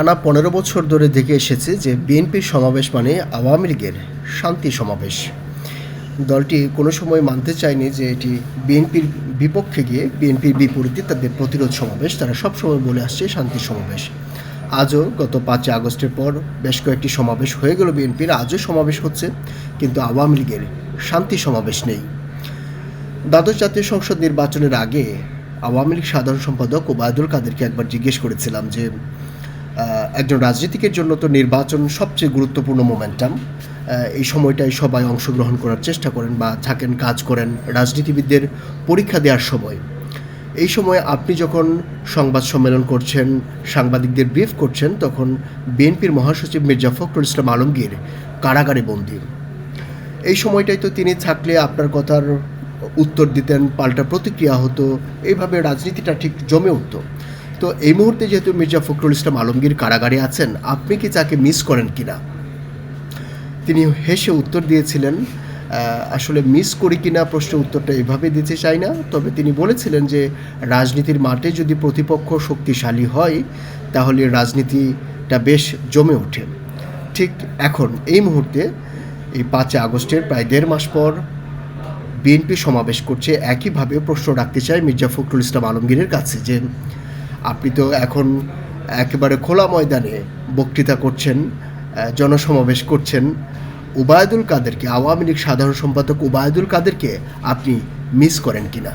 টানা পনেরো বছর ধরে দেখে এসেছে যে বিএনপির সমাবেশ মানে আওয়ামী লীগের শান্তি সমাবেশ। দলটি কোনো সময় মানতে চায়নি যে এটি বিএনপির বিপক্ষে গিয়ে বিএনপির বিপরীতে তাদের প্রতিরোধ সমাবেশ, তারা সবসময় বলে আসছে শান্তি সমাবেশ। আজও গত পাঁচই আগস্টের পর বেশ কয়েকটি সমাবেশ হয়ে গেল বিএনপির, আজও সমাবেশ হচ্ছে, কিন্তু আওয়ামী লীগের শান্তি সমাবেশ নেই। দ্বাদশ জাতীয় সংসদ নির্বাচনের আগে আওয়ামী লীগ সাধারণ সম্পাদক ওবায়দুল কাদেরকে একবার জিজ্ঞেস করেছিলাম যে একজন রাজনীতিকের জন্য তো নির্বাচন সবচেয়ে গুরুত্বপূর্ণ মোমেন্টাম এই সময়টায় সবাই অংশগ্রহণ করার চেষ্টা করেন বা থাকেন, কাজ করেন, রাজনীতিবিদদের পরীক্ষা দেওয়ার সময়। এই সময় আপনি যখন সংবাদ সম্মেলন করছেন, সাংবাদিকদের ব্রিফ করছেন, তখন বিএনপির মহাসচিব মির্জা ফখরুল ইসলাম আলমগীর কারাগারে বন্দী। এই সময়টাই তো তিনি থাকলে আপনার কথার উত্তর দিতেন, পাল্টা প্রতিক্রিয়া হতো। এইভাবে রাজনীতিটা ঠিক জমে উঠত। তো এই মুহূর্তে যেহেতু মির্জা ফখরুল ইসলাম আলমগীর কারাগারে আছেন, আপনি কি তাকে মিস করেন কিনা? তিনি হেসে উত্তর দিয়েছিলেন আসলে মিস করি কিনা প্রশ্নের উত্তরটা এভাবে দিতে চাই না, তবে তিনি বলেছিলেন যে রাজনীতির মাঠে যদি প্রতিপক্ষ শক্তিশালী হয়, তাহলে রাজনীতিটা বেশ জমে ওঠে। ঠিক এখন, এই মুহূর্তে, এই পাঁচই আগস্টের প্রায় দেড় মাস পর বিএনপি সমাবেশ করছে। একইভাবে প্রশ্ন রাখতে চায় মির্জা ফখরুল ইসলাম আলমগীরের কাছে যে আপনি তো এখন একেবারে খোলা ময়দানে বক্তৃতা করছেন জনসমাবেশ করছেন। উবায়দুল কাদেরকে, আওয়ামী লীগ সাধারণ সম্পাদক উবায়দুল কাদেরকে আপনি মিস করেন কিনা?